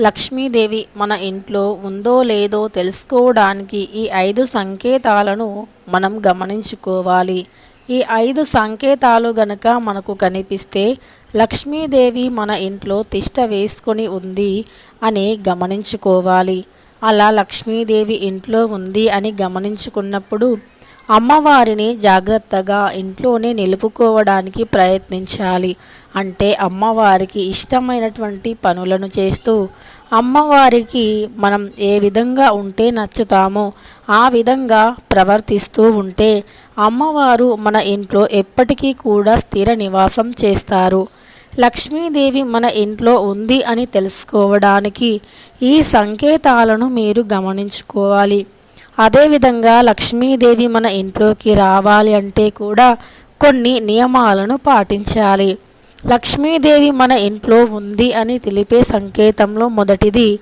లక్ష్మీదేవి మన ఇంట్లో ఉందో లేదో తెలుసుకోవడానికి ఈ ఐదు సంకేతాలను మనం గమనించుకోవాలి. ఈ ఐదు సంకేతాలు గనక మనకు కనిపిస్తే లక్ష్మీదేవి మన ఇంట్లో తిష్ట వేసుకొని ఉంది అని గమనించుకోవాలి. అలా లక్ష్మీదేవి ఇంట్లో ఉంది అని గమనించుకున్నప్పుడు అమ్మవారిని జాగ్రత్తగా ఇంట్లోనే నిలుపుకోవడానికి ప్రయత్నించాలి. అంటే అమ్మవారికి ఇష్టమైనటువంటి పనులను చేస్తూ అమ్మవారికి మనం ఏ విధంగా ఉంటే నచ్చుతామో ఆ విధంగా ప్రవర్తిస్తూ ఉంటే అమ్మవారు మన ఇంట్లో ఎప్పటికీ కూడా స్థిర నివాసం చేస్తారు. లక్ష్మీదేవి మన ఇంట్లో ఉంది అని తెలుసుకోవడానికి ఈ సంకేతాలను మీరు గమనించుకోవాలి. అదేవిధంగా లక్ష్మీదేవి మన ఇంట్లోకి రావాలి అంటే కూడా కొన్ని నియమాలను పాటించాలి. లక్ష్మీదేవి మన ఇంట్లో ఉంది అని తెలిపే సంకేతంలో మొదటిది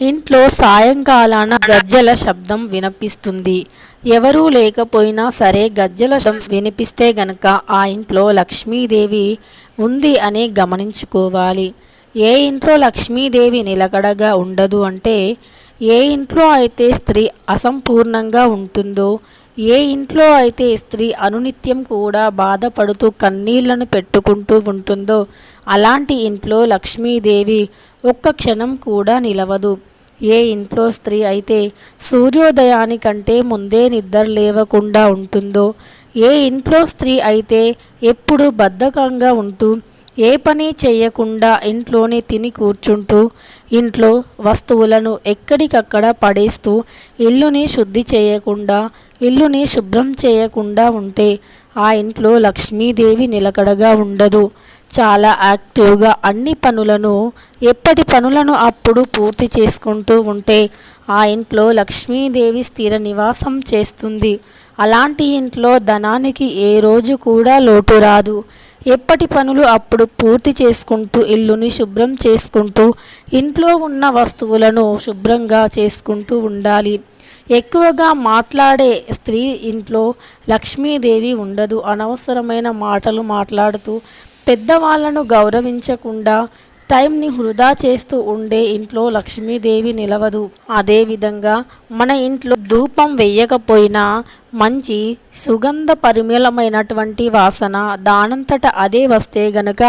ఇంట్లో సాయంకాలాన గజ్జల శబ్దం వినిపిస్తుంది. ఎవరూ లేకపోయినా సరే గజ్జల శబ్దం వినిపిస్తే గనక ఆ ఇంట్లో లక్ష్మీదేవి ఉంది అని గమనించుకోవాలి. ఏ ఇంట్లో లక్ష్మీదేవి నిలకడగా ఉండదు అంటే ఏ ఇంట్లో అయితే స్త్రీ అసంపూర్ణంగా ఉంటుందో ఏ ఇంట్లో అయితే స్త్రీ అనునిత్యం కూడా బాధపడుతూ కన్నీళ్ళను పెట్టుకుంటూ ఉంటుందో అలాంటి ఇంట్లో లక్ష్మీదేవి ఒక్క క్షణం కూడా నిలవదు. ఏ ఇంట్లో స్త్రీ అయితే సూర్యోదయానికంటే ముందే నిద్ర లేవకుండా ఉంటుందో ఏ ఇంట్లో స్త్రీ అయితే ఎప్పుడు బద్ధకంగా ఉంటూ ఏ పని చేయకుండా ఇంట్లోనే తిని కూర్చుంటూ ఇంట్లో వస్తువులను ఎక్కడికక్కడ పడేస్తూ ఇల్లుని శుద్ధి చేయకుండా ఇల్లుని శుభ్రం చేయకుండా ఉంటే ఆ ఇంట్లో లక్ష్మీదేవి నిలకడగా ఉండదు. చాలా యాక్టివ్గా అన్ని పనులను ఎప్పటి పనులను అప్పుడు పూర్తి చేసుకుంటూ ఉంటే ఆ ఇంట్లో లక్ష్మీదేవి స్థిర నివాసం చేస్తుంది. అలాంటి ఇంట్లో ధనానికి ఏ రోజు కూడా లోటు రాదు. ఎప్పటి పనులు అప్పుడు పూర్తి చేసుకుంటూ ఇల్లుని శుభ్రం చేసుకుంటూ ఇంట్లో ఉన్న వస్తువులను శుభ్రంగా చేసుకుంటూ ఉండాలి. ఎక్కువగా మాట్లాడే స్త్రీ ఇంట్లో లక్ష్మీదేవి ఉండదు. అనవసరమైన మాటలు మాట్లాడుతూ పెద్దవాళ్ళను గౌరవించకుండా టైంని వృధా చేస్తూ ఉండే ఇంట్లో లక్ష్మీదేవి నిలవదు. అదేవిధంగా మన ఇంట్లో ధూపం వేయకపోయినా మంచి సుగంధ పరిమళమైనటువంటి వాసన దానంతట అదే వస్తే గనక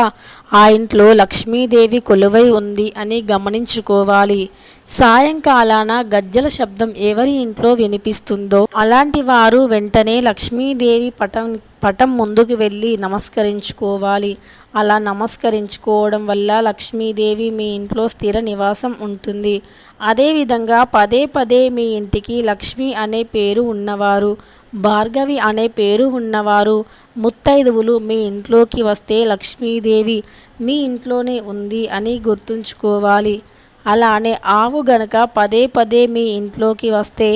ఆ ఇంట్లో లక్ష్మీదేవి కొలువై ఉంది అని గమనించుకోవాలి. సాయంకాలాన గజ్జల శబ్దం ఎవరి ఇంట్లో వినిపిస్తుందో అలాంటి వారు వెంటనే లక్ష్మీదేవి పటం పటం ముందుకు వెళ్ళి నమస్కరించుకోవాలి. అలా నమస్కరించుకోవడం వల్ల లక్ష్మీదేవి మీ ఇంట్లో స్థిర నివాసం ఉంటుంది. అదేవిధంగా పదే పదే మీ ఇంటికి లక్ష్మి అనే పేరు ఉన్నవారు భార్గవి అనే పేరు ఉన్నవారు ముత్తైదువులు మీ ఇంట్లోకి వస్తే లక్ష్మీదేవి మీ ఇంట్లోనే ఉంది అని గుర్తుంచుకోవాలి. అలానే ఆవు గనక పదే పదే మీ ఇంట్లోకి వస్తే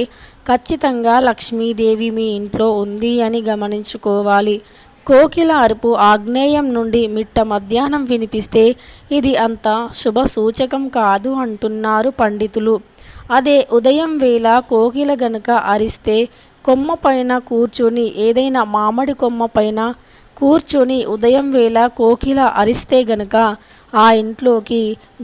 ఖచ్చితంగా లక్ష్మీదేవి మీ ఇంట్లో ఉంది అని గమనించుకోవాలి. కోకిల అరుపు ఆగ్నేయం నుండి మిట్ట మధ్యాహ్నం వినిపిస్తే ఇది అంత శుభ సూచకం కాదు అంటున్నారు పండితులు. అదే ఉదయం వేళ కోకిల గనుక అరిస్తే కొమ్మ పైన కూర్చుని ఏదైనా మామిడి కొమ్మ పైన కూర్చొని ఉదయం వేళ కోకిల అరిస్తే గనుక ఆ ఇంట్లోకి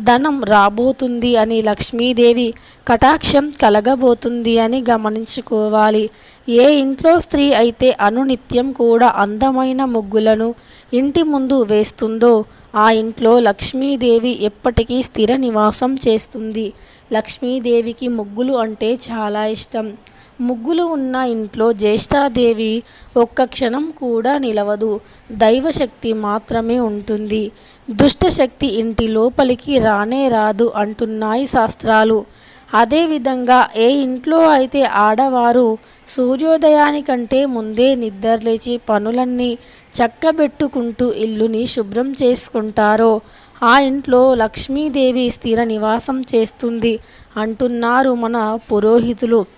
ధనం రాబోతుంది అని లక్ష్మీదేవి కటాక్షం కలగబోతుంది అని గమనించుకోవాలి. ఏ ఇంట్లో స్త్రీ అయితే అనునిత్యం కూడా అందమైన ముగ్గులను ఇంటి ముందు వేస్తుందో ఆ ఇంట్లో లక్ష్మీదేవి ఎప్పటికీ స్థిర నివాసం చేస్తుంది. లక్ష్మీదేవికి ముగ్గులు అంటే చాలా ఇష్టం. ముగ్గులు ఉన్న ఇంట్లో జ్యేష్ఠాదేవి ఒక్క క్షణం కూడా నిలవదు. దైవశక్తి మాత్రమే ఉంటుంది. దుష్టశక్తి ఇంటి లోపలికి రానే రాదు అంటున్నాయి శాస్త్రాలు. అదేవిధంగా ఏ ఇంట్లో అయితే ఆడవారు సూర్యోదయానికంటే ముందే నిద్రలేచి పనులన్నీ చక్కబెట్టుకుంటూ ఇల్లుని శుభ్రం చేసుకుంటారో ఆ ఇంట్లో లక్ష్మీదేవి స్థిర నివాసం చేస్తుంది అంటున్నారు మన పురోహితులు.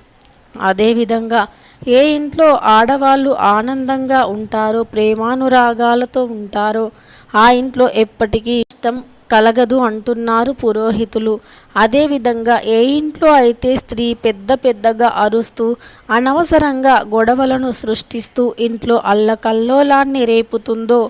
అదేవిధంగా ఏ ఇంట్లో ఆడవాళ్ళు ఆనందంగా ఉంటారో ప్రేమానురాగాలతో ఉంటారో ఆ ఇంట్లో ఎప్పటికీ ఇష్టం కలగదు అంటున్నారు పురోహితులు. అదేవిధంగా ఏ ఇంట్లో అయితే స్త్రీ పెద్ద పెద్దగా అరుస్తూ అనవసరంగా గొడవలను సృష్టిస్తూ ఇంట్లో అల్లకల్లోలాన్ని రేపుతుందో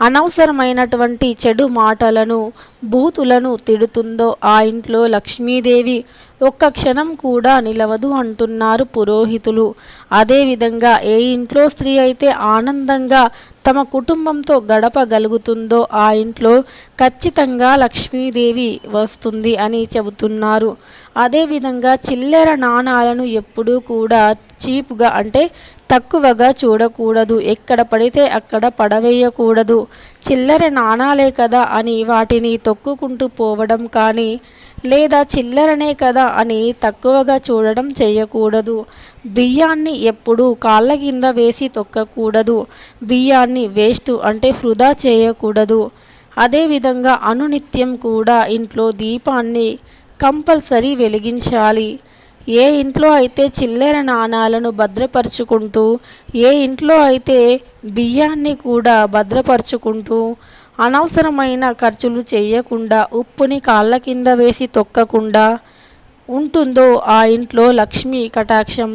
అనవసరమైనటువంటి చెడు మాటలను బూతులను తిడుతుందో ఆ ఇంట్లో లక్ష్మీదేవి ఒక్క క్షణం కూడా నిలవదు అంటున్నారు పురోహితులు. అదేవిధంగా ఏ ఇంట్లో స్త్రీ అయితే ఆనందంగా తమ కుటుంబంతో గడపగలుగుతుందో ఆ ఇంట్లో ఖచ్చితంగా లక్ష్మీదేవి వస్తుంది అని చెబుతున్నారు. అదేవిధంగా చిల్లర నాణాలను ఎప్పుడూ కూడా చీప్గా అంటే తక్కువగా చూడకూడదు. ఎక్కడ పడితే అక్కడ పడవేయకూడదు. చిల్లర నాణాలే కదా అని వాటిని తొక్కుకుంటూ పోవడం కానీ లేదా చిల్లరనే కదా అని తక్కువగా చూడడం చేయకూడదు. బియ్యాన్ని ఎప్పుడూ కాళ్ళ కింద వేసి తొక్కకూడదు. బియ్యాన్ని వేస్ట్ అంటే వృధా చేయకూడదు. అదేవిధంగా అనునిత్యం కూడా ఇంట్లో దీపాన్ని కంపల్సరీ వెలిగించాలి. ఏ ఇంట్లో అయితే చిల్లర నాణాలను భద్రపరుచుకుంటూ ఏ ఇంట్లో అయితే బియ్యాన్ని కూడా భద్రపరుచుకుంటూ అనవసరమైన ఖర్చులు చేయకుండా ఉప్పుని కాళ్ళ కింద వేసి తొక్కకుండా ఉంటుందో ఆ ఇంట్లో లక్ష్మీ కటాక్షం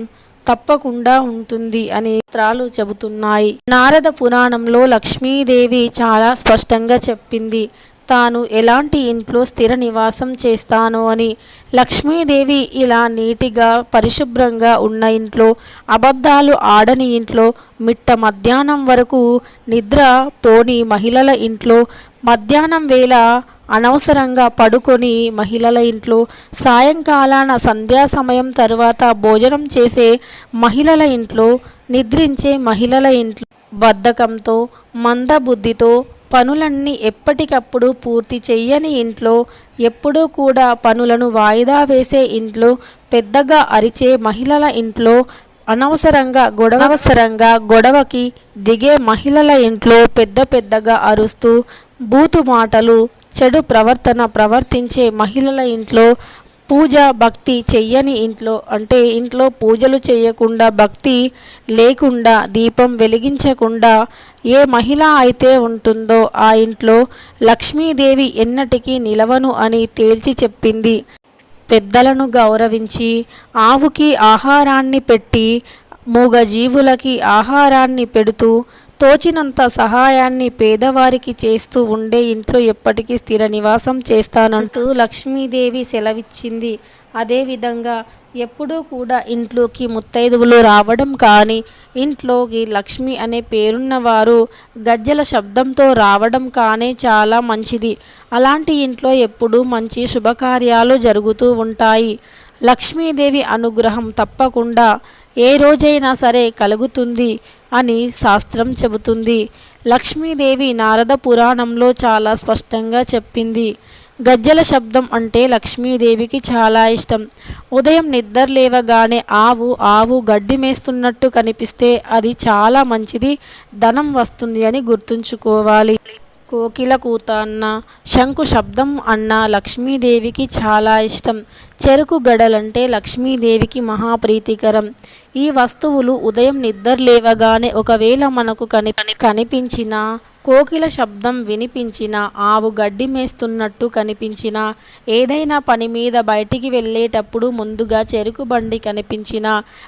తప్పకుండా ఉంటుంది అని చిత్రాలు చెబుతున్నాయి. నారద పురాణంలో లక్ష్మీదేవి చాలా స్పష్టంగా చెప్పింది. తాను ఎలాంటి ఇంట్లో స్థిర నివాసం చేస్తాను అని లక్ష్మీదేవి ఇలా నీటిగా పరిశుభ్రంగా ఉన్న ఇంట్లో అబద్ధాలు ఆడని ఇంట్లో మిట్ట మధ్యాహ్నం వరకు నిద్ర పోని మహిళల ఇంట్లో మధ్యాహ్నం వేళ అనవసరంగా పడుకొని మహిళల ఇంట్లో సాయంకాలాన సంధ్యా సమయం తరువాత భోజనం చేసే మహిళల ఇంట్లో నిద్రించే మహిళల ఇంట్లో బద్ధకంతో మందబుద్ధితో పనులన్నీ ఎప్పటికప్పుడు పూర్తి చెయ్యని ఇంట్లో ఎప్పుడూ కూడా పనులను వాయిదా వేసే ఇంట్లో పెద్దగా అరిచే మహిళల ఇంట్లో అనవసరంగా గొడవసరంగా గొడవకి దిగే మహిళల ఇంట్లో పెద్ద పెద్దగా అరుస్తూ బూతు మాటలు చెడు ప్రవర్తన ప్రవర్తించే మహిళల ఇంట్లో పూజ భక్తి చెయ్యని ఇంట్లో అంటే ఇంట్లో పూజలు చేయకుండా భక్తి లేకుండా దీపం వెలిగించకుండా ఏ మహిళ అయితే ఉంటుందో ఆ ఇంట్లో లక్ష్మీదేవి ఎన్నటికీ నిలవను అని తేల్చి చెప్పింది. పెద్దలను గౌరవించి ఆవుకి ఆహారాన్ని పెట్టి మూగజీవులకి ఆహారాన్ని పెడుతూ తోచినంత సహాయాన్ని పేదవారికి చేస్తూ ఉండే ఇంట్లో ఎప్పటికీ స్థిర నివాసం చేస్తానంటూ లక్ష్మీదేవి సెలవిచ్చింది. అదేవిధంగా ఎప్పుడూ కూడా ఇంట్లోకి ముత్తైదువులు రావడం కానీ ఇంట్లోకి లక్ష్మి అనే పేరున్నవారు గజ్జల శబ్దంతో రావడం కానీ చాలా మంచిది. అలాంటి ఇంట్లో ఎప్పుడూ మంచి శుభకార్యాలు జరుగుతూ ఉంటాయి. లక్ష్మీదేవి అనుగ్రహం తప్పకుండా ఏ రోజైనా సరే కలుగుతుంది. అని శాస్త్రం చెబుతుంది. లక్ష్మీదేవి నారద పురాణంలో చాలా స్పష్టంగా చెప్పింది. గజ్జల శబ్దం అంటే లక్ష్మీదేవికి చాలా ఇష్టం. ఉదయం నిద్ర లేవగానే ఆవు ఆవు గడ్డి మేస్తున్నట్టు కనిపిస్తే అది చాలా మంచిది ధనం వస్తుంది అని గుర్తుంచుకోవాలి. కోకిల కూత అన్న శంకు శబ్దం అన్న లక్ష్మీదేవికి చాలా ఇష్టం. చెరుకు గడలంటే లక్ష్మీదేవికి మహాప్రీతికరం. ఈ వస్తువులు ఉదయం నిద్ర లేవగానే ఒకవేళ మనకు కని కనిపించిన కోకిల శబ్దం వినిపించిన ఆవు గడ్డి మేస్తున్నట్టు కనిపించిన ఏదైనా పని మీద బయటికి వెళ్ళేటప్పుడు ముందుగా చెరుకు బండి కనిపించిన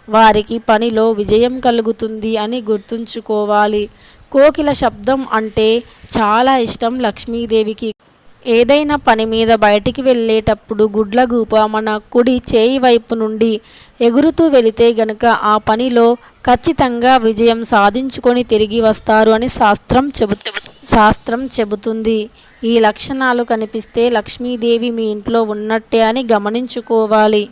వారికి పనిలో విజయం కలుగుతుంది అని గుర్తుంచుకోవాలి. కోకిల శబ్దం అంటే చాలా ఇష్టం లక్ష్మీదేవికి. ఏదైనా పని మీద బయటికి వెళ్ళేటప్పుడు గుడ్లగూప మన కుడి చేయి వైపు నుండి ఎగురుతూ వెళితే గనుక ఆ పనిలో ఖచ్చితంగా విజయం సాధించుకొని తిరిగి వస్తారు అని శాస్త్రం చెబు శాస్త్రం చెబుతుంది. ఈ లక్షణాలు కనిపిస్తే లక్ష్మీదేవి మీ ఇంట్లో ఉన్నట్టే అని గమనించుకోవాలి.